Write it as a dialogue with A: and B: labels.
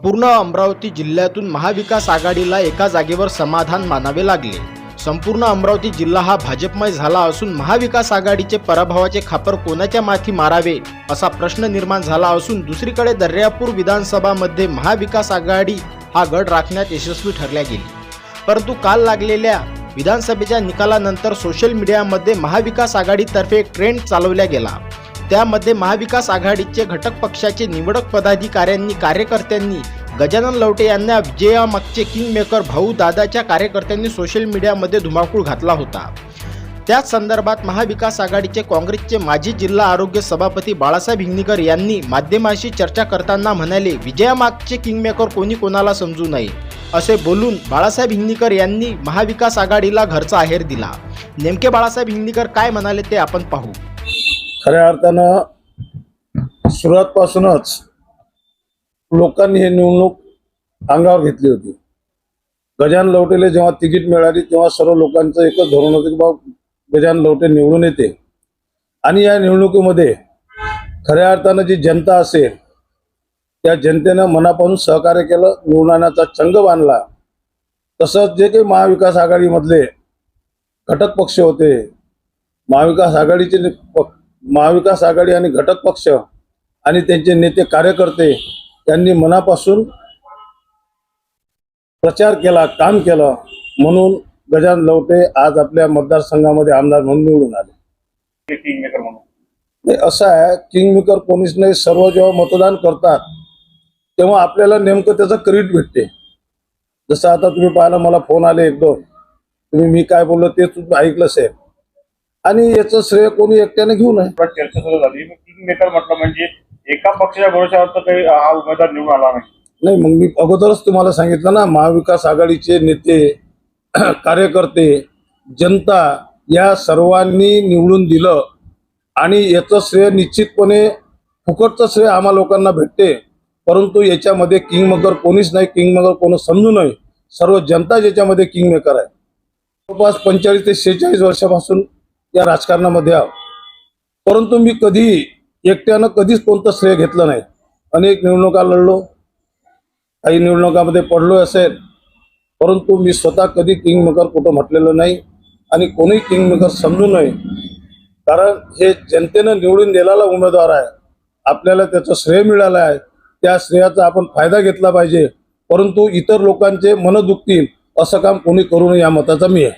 A: संपूर्ण अमरावती जिल्ह्यातून महाविकास आघाडीला एका जागेवर समाधान मानावे लागले. संपूर्ण अमरावती जिल्हा हा भाजपमय झाला असून महाविकास आघाडीचे पराभवाचे खापर कोणाच्या माथी मारावे असा प्रश्न निर्माण झाला असून दुसरीकडे दर्यापूर विधानसभामध्ये महाविकास आघाडी हा गड राखण्यात यशस्वी ठरल्या गेली. परंतु काल लागलेल्या विधानसभेच्या निकालानंतर सोशल मीडियामध्ये महाविकास आघाडीतर्फे एक ट्रेंड चालवला गेला. त्यामध्ये महाविकास आघाडीचे घटक पक्षाचे निवडक पदाधिकाऱ्यांनी कार्यकर्त्यांनी गजानन लवटे यांना विजयामागचे किंग मेकर भाऊ दादाच्या कार्यकर्त्यांनी सोशल मीडियामध्ये धुमाकूळ घातला होता. त्याच संदर्भात महाविकास आघाडीचे काँग्रेसचे माजी जिल्हा आरोग्य सभापती बाळासाहेब हिंगणीकर यांनी माध्यमाशी चर्चा करताना म्हणाले विजयामागचे किंगमेकर कोणी कोणाला समजू नये? असे बोलून बाळासाहेब हिंगणीकर यांनी महाविकास आघाडीला घरचा आहेर दिला. नेमके बाळासाहेब हिंगणीकर काय म्हणाले ते आपण पाहू.
B: खऱ्या अर्थानं सुरुवातपासूनच लोकांनी हे निवडणूक अंगावर घेतली होती. गजान लवटेले जेव्हा तिकीट मिळाली तेव्हा सर्व लोकांचं एकच धोरण होतं की बाबा गजान लवटे निवडून येते. आणि या निवडणुकीमध्ये खऱ्या अर्थानं जी जनता असेल त्या जनतेनं मनापासून सहकार्य केलं निवडण्याचा चंग बांधला. तसंच जे काही महाविकास आघाडीमधले घटक पक्ष होते महाविकास आघाडीचे महाविकास आघाडी आणि घटक पक्ष आणि त्यांचे नेते कार्यकर्ते त्यांनी मनापासून प्रचार केला काम केलं. म्हणून गजान लवटे आज आपल्या मतदारसंघामध्ये आमदार म्हणून निवडून आले.
C: म्हणून.
B: असं आहे किंगमेकर कोणीच नाही सर्व जेव्हा मतदान करतात तेव्हा आपल्याला नेमकं त्याचं क्रेडिट भेटते. जसं आता तुम्ही पाहिलं मला फोन आले एक दोन. तुम्ही मी काय बोललो ते तुम्ही ऐकलं असेल आणि याचं श्रेय कोणी एकट्याने घेऊ नये.
C: चर्चा सुरू झाली. मेकर म्हटलं म्हणजे एका पक्षाच्या भरोशावर तर काही हा उमेदवार निवडून आला नाही.
B: नाही मग मी अगोदरच तुम्हाला सांगितलं ना महाविकास आघाडीचे नेते कार्यकर्ते जनता या सर्वांनी निवडून दिलं आणि याचं श्रेय निश्चितपणे फुकटचं श्रेय आम्हा लोकांना भेटते. परंतु याच्यामध्ये किंग मेकर कोणीच नाही किंग मेकर कोणी समजू नये. सर्व जनता ज्याच्यामध्ये किंग मेकर आहे. जवळपास पंचेचाळीस ते शेहेचाळीस वर्षापासून या राजकारणामध्ये आहो परंतु मी कधी एकट्यानं कधीच कोणतं श्रेय घेतलं नाही. अनेक निवडणुका लढलो. काही निवडणुकामध्ये पडलो असेल परंतु मी स्वतः कधी किंग मेकर कुठं म्हटलेलं नाही आणि कोणी किंग मेकर समजू नये. कारण हे जनतेनं निवडून दिलेला उमेदवार आहे. आपल्याला त्याचं श्रेय मिळालं आहे. त्या श्रेयाचा आपण फायदा घेतला पाहिजे. परंतु इतर लोकांचे मन दुखतील असं काम कोणी करू नये या मताचा मी आहे.